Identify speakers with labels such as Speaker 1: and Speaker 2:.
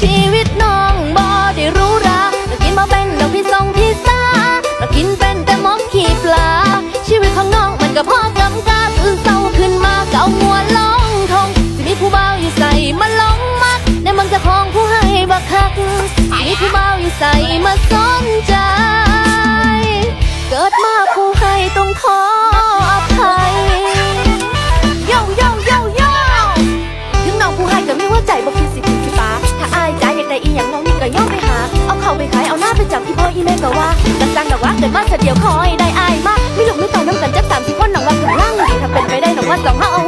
Speaker 1: ชีวิตน้องบอได้รู้ราเรากินมาเป็นดอกพี่ทรงพิซ่าเรากินเป็นแต่มอมขี้ปลา ชีวิตของน้องมันก็พอกำกาตื่นเศร้าขึ้นมากเก่าหัวลองทองจะมีผู้เบาอยู่ใส่มาลองมักในมันจะคองผู้ให้บักคักสิมีผู้เบาอยู่ใส่มาสนใจ เกิดมาผู้ให้ต้องคอ ก็ย่อไปหา เอาเขาไปขายเอาหน้าไปจับอีพ่ออีแม่ก็ว่ากระสังดอกว่าเกิดมาเสียเดียวคอยได้อายมากไม่หลงไม่ต้องน้ำกันจักสามสิบคนหนังวัาถึงล่างถ้าเป็นไปได้หนังว่าสองห้าเอา